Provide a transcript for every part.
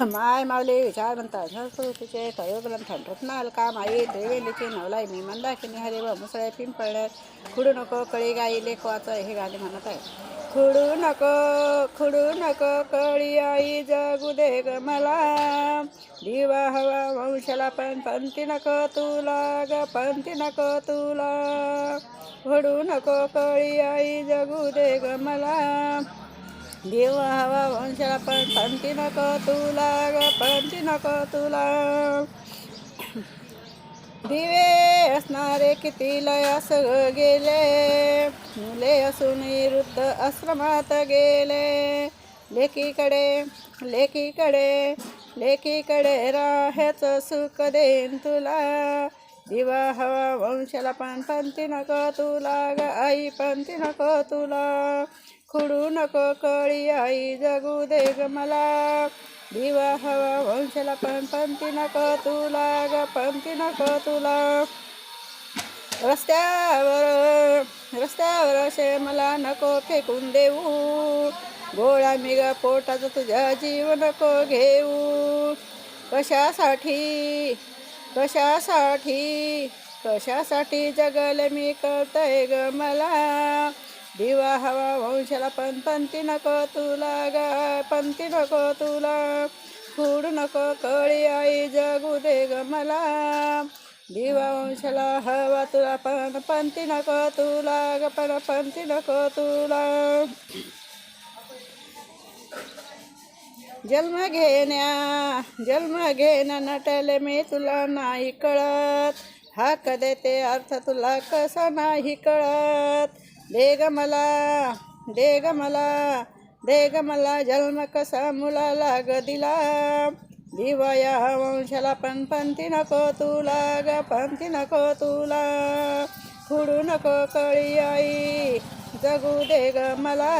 माय मावले विचार संस्कृतीचे तयोग्रंथन रत्नालका माई? त्रिवेलीची नवलाई मी मंदाकिनी हरे व मुसळे पिंपळण्यात खुडू नको कळी गाई लेखवाचं हे गाणे म्हणत आहे. खुडू नको खुडू नको कळी आई जगू दे ग मला. दिवा हवा वंशाला पण पंथी नको तुला ग पंथी नको तुला. खुडू नको कळी आई जगू दे ग मला. देव हवा वंशाला पण पंथी नको तुला ग पंथी नको तुला. दिवे असणारे किती लयास गेले. मुले असून वृद्ध आश्रमात गेले. लेकीकडे लेकीकडे लेकीकडे राहायच सुख देईन तुला. दिवा हवा वंशाला पण पंथी नको तुला ग आई पंथी नको तुला. खुडू नको कळी आई जगू दे ग मला. दिवा हवा वंशाला पण पंथी नको तुला ग पंथी नको तुला. रस्त्यावर रस्त्यावर असे मला नको फेकून देऊ. गोळा मी ग पोटाचं तुझ्या जीव नको घेऊ. कशासाठी कशासाठी कशासाठी जगल मी कळतंय ग मला? दिवा हवा वंशाला पण पंथी नको तुला गा पंथी नको तुला. खूड नको कळी आई जगू दे ग मला. दिवा वंशाला हवा तुला पण पंथी नको तुला ग पण पंथी नको तुला. जन्म घेण्या जन्म घेण्या नटले मी तुला नाही कळत. हाक देते अर्थ तुला कसा नाही कळत. दे ग मला दे ग मला दे ग मला जन्म कसा मुलाला ग दिला. दिवाया वंशाला पण पंथी नको तुला ग पंथी नको तुला. खुडू नको कळी आई जगू दे ग मला.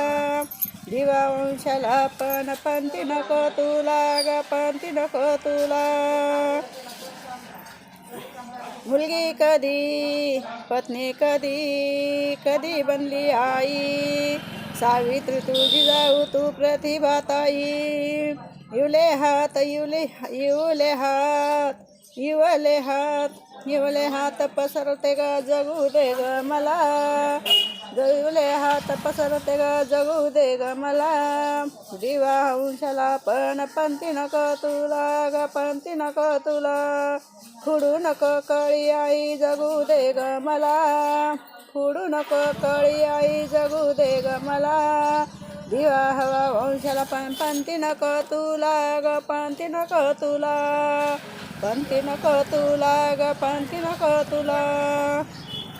दिवा वंशाला पण पंथी नको तुला ग पंथी नको तुला. मुलगी कधी पत्नी कधी कधी बनली आई? सावित्री तुझी जाऊ तू प्रतिभाताई युले हात युले युले हात युवले हात युवले हात पसरते ग जगू दे ग मला. युले हात पसरते ग जगू दे ग मला. दिवा अंशाला पण पंथी नको तुला ग पंथी नको तुला. खुडू नको कळी आई जगू दे ग मला. खुडू नको कळी आई जगू दे ग मला. दिवा हवा वंशाला पण पंथी नको तुला ग पंथी नको तुला. पंथी नको तुला ग पंथी नको तुला.